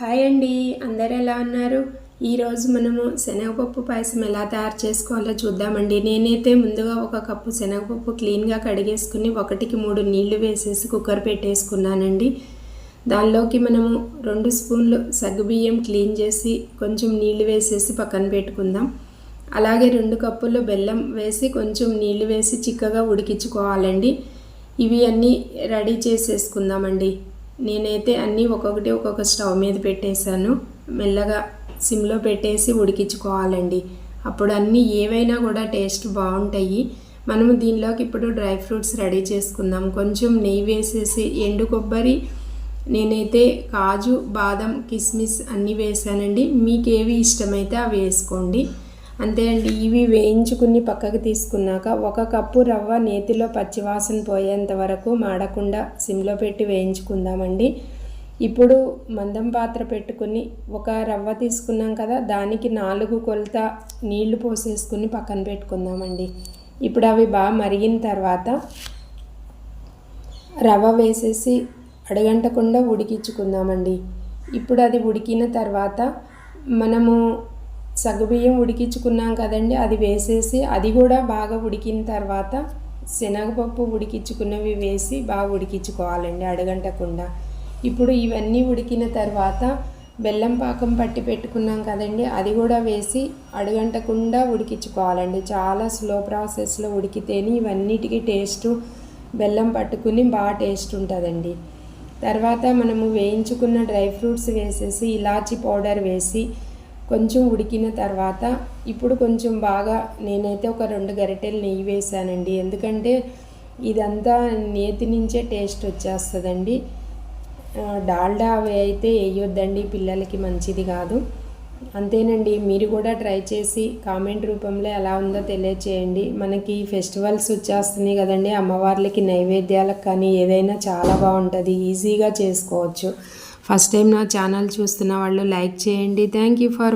Hi అండి అందరు ఎలా ఉన్నారు? ఈరోజు మనము శనగపప్పు పాయసం ఎలా తయారు చేసుకోవాలో చూద్దామండి. నేనైతే ముందుగా ఒక కప్పు శనగపప్పు క్లీన్గా కడిగేసుకుని ఒకటికి మూడు నీళ్ళు వేసేసి కుక్కర్ పెట్టేసుకున్నానండి. దానిలోకి మనము రెండు స్పూన్లు సగ్గుబియ్యం క్లీన్ చేసి కొంచెం నీళ్ళు వేసేసి పక్కన పెట్టుకుందాం. అలాగే రెండు కప్పులు బెల్లం వేసి కొంచెం నీళ్ళు వేసి చిక్కగా ఉడికించుకోవాలండి. ఇవి అన్నీ రెడీ చేసేసుకుందామండి. నేనైతే అన్నీ ఒక్కొక్కటి ఒక్కొక్క స్టవ్ మీద పెట్టేశాను. మెల్లగా సిమ్లో పెట్టేసి ఉడికించుకోవాలండి. అప్పుడు అన్నీ ఏవైనా కూడా టేస్ట్ బాగుంటాయి. మనము దీనిలోకి ఇప్పుడు డ్రై ఫ్రూట్స్ రెడీ చేసుకుందాం. కొంచెం నెయ్యి వేసేసి ఎండు కొబ్బరి నేనైతే కాజు బాదం కిస్మిస్ అన్నీ వేసానండి మీకు ఏవి ఇష్టమైతే అవి వేసుకోండి. అంతే అండి. ఇవి వేయించుకుని పక్కకు తీసుకున్నాక ఒక కప్పు రవ్వ నేతిలో పచ్చివాసన పోయేంత వరకు మాడకుండా సిమ్లో పెట్టి వేయించుకుందామండి. ఇప్పుడు మందం పాత్ర పెట్టుకుని ఒక రవ్వ తీసుకున్నాం కదా దానికి నాలుగు కొలత నీళ్ళు పోసేసుకుని పక్కన పెట్టుకుందామండి. ఇప్పుడు అవి బాగా మరిగిన తర్వాత రవ్వ వేసేసి అడగంటకుండా ఉడికించుకుందామండి. ఇప్పుడు అది ఉడికిన తర్వాత మనము సగ్గుబియ్యం ఉడికించుకున్నాం కదండి అది వేసేసి అది కూడా బాగా ఉడికిన తర్వాత శనగపప్పు ఉడికించుకున్నవి వేసి బాగా ఉడికించుకోవాలండి అడగంటకుండా. ఇప్పుడు ఇవన్నీ ఉడికిన తర్వాత బెల్లం పాకం పట్టి పెట్టుకున్నాం కదండి అది కూడా వేసి అడగంటకుండా ఉడికించుకోవాలండి. చాలా స్లో ప్రాసెస్లో ఉడికితేనే ఇవన్నిటికీ టేస్ట్ బెల్లం పట్టుకుని బాగా టేస్ట్ ఉంటుందండి. తర్వాత మనము వేయించుకున్న డ్రై ఫ్రూట్స్ వేసేసి ఇలాచీ పౌడర్ వేసి కొంచెం ఉడికిన తర్వాత ఇప్పుడు కొంచెం బాగా నేనైతే ఒక రెండు గరిటెలు నెయ్యి వేసానండి. ఎందుకంటే ఇదంతా నేతి నుంచే టేస్ట్ వచ్చేస్తుందండి. డాల్డా అవి అయితే వేయొద్దండి పిల్లలకి మంచిది కాదు. అంతేనండి మీరు కూడా ట్రై చేసి కామెంట్ రూపంలో ఎలా ఉందో తెలియచేయండి. మనకి ఫెస్టివల్స్ వచ్చేస్తున్నాయి కదండి అమ్మవార్లకి నైవేద్యాలకు కానీ ఏదైనా చాలా బాగుంటుంది ఈజీగా చేసుకోవచ్చు. ఫస్ట్ టైం నా ఛానల్ చూస్తున్న వాళ్ళు లైక్ చేయండి. Thank you for